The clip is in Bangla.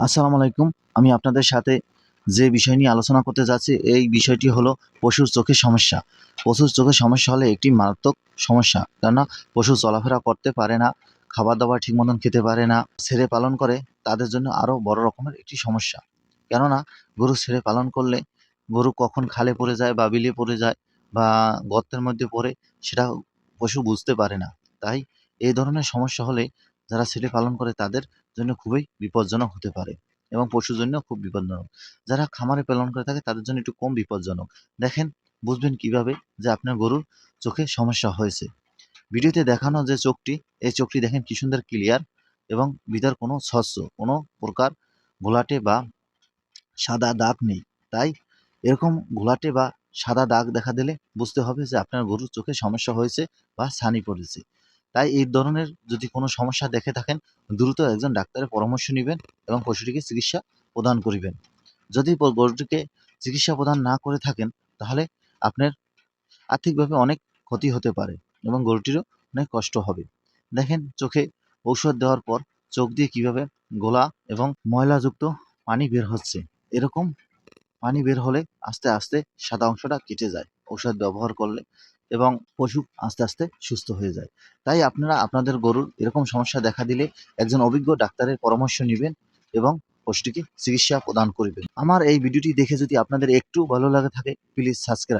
আসসালামু আলাইকুম। আমি আপনাদের সাথে যে বিষয় নিয়ে আলোচনা করতে যাচ্ছি, এই বিষয়টি হলো পশুর চোখের সমস্যা। পশুর চোখের সমস্যা হলে একটি মারাত্মক সমস্যা। কেননা পশু চলাফেরা করতে পারে না খাবার দাবার ঠিক মতন খেতে পারে না, ছেড়ে পালন করে, তাদের জন্য আরও বড় রকমের একটি সমস্যা। কেননা গরু ছেড়ে পালন করলে গরু কখন খালে পড়ে যায় বা বিলে পড়ে যায় বা গর্তের মধ্যে পড়ে, সেটা পশু বুঝতে পারে না। তাই এই ধরনের সমস্যা হলে যারা ছেলে পালন করে তাদের জন্য খুবই বিপজ্জনক হতে পারে এবং পশুর জন্য খুব বিপজ্জনক। যারা খামারে পালন করে থাকে তাদের জন্য একটু কম বিপজ্জনক। দেখেন, বুঝবেন কীভাবে যে আপনার গরুর চোখে সমস্যা হয়েছে। ভিডিওতে দেখানো যে চোখটি, এই চোখটি দেখেন কি সুন্দর ক্লিয়ার এবং ভিতর কোনো স্বচ্ছ, কোনো প্রকার ঘোলাটে বা সাদা দাগ নেই। তাই এরকম ঘোলাটে বা সাদা দাগ দেখা দিলে বুঝতে হবে যে আপনার গরুর চোখে সমস্যা হয়েছে বা ছানি পড়েছে। তাই এই ধরনের যদি কোনো সমস্যা দেখে থাকেন, দ্রুত একজন ডাক্তারের পরামর্শ নেবেন এবং পশুটিকে চিকিৎসা প্রদান করিবেন। যদি গরুটিকে চিকিৎসা প্রদান না করে থাকেন, তাহলে আপনার আর্থিকভাবে অনেক ক্ষতি হতে পারে এবং গরুটিরও অনেক কষ্ট হবে। দেখেন, চোখে ঔষধ দেওয়ার পর চোখ দিয়ে কীভাবে গোলা এবং ময়লাযুক্ত পানি বের হচ্ছে। এরকম পানি বের হলে আস্তে আস্তে সাদা অংশটা কেটে যায়। ঔষধ ব্যবহার করলে এবং পশু আস্তে আস্তে সুস্থ হয়ে যায়। তাই আপনারা, আপনাদের গরুর এরকম সমস্যা দেখা দিলে একজন অভিজ্ঞ ডাক্তারের পরামর্শ নেবেন এবং পশুটিকে চিকিৎসা প্রদান করবেন। আমার এই ভিডিওটি দেখে যদি আপনাদের একটু ভালো লাগে থাকে প্লিজ সাবস্ক্রাইব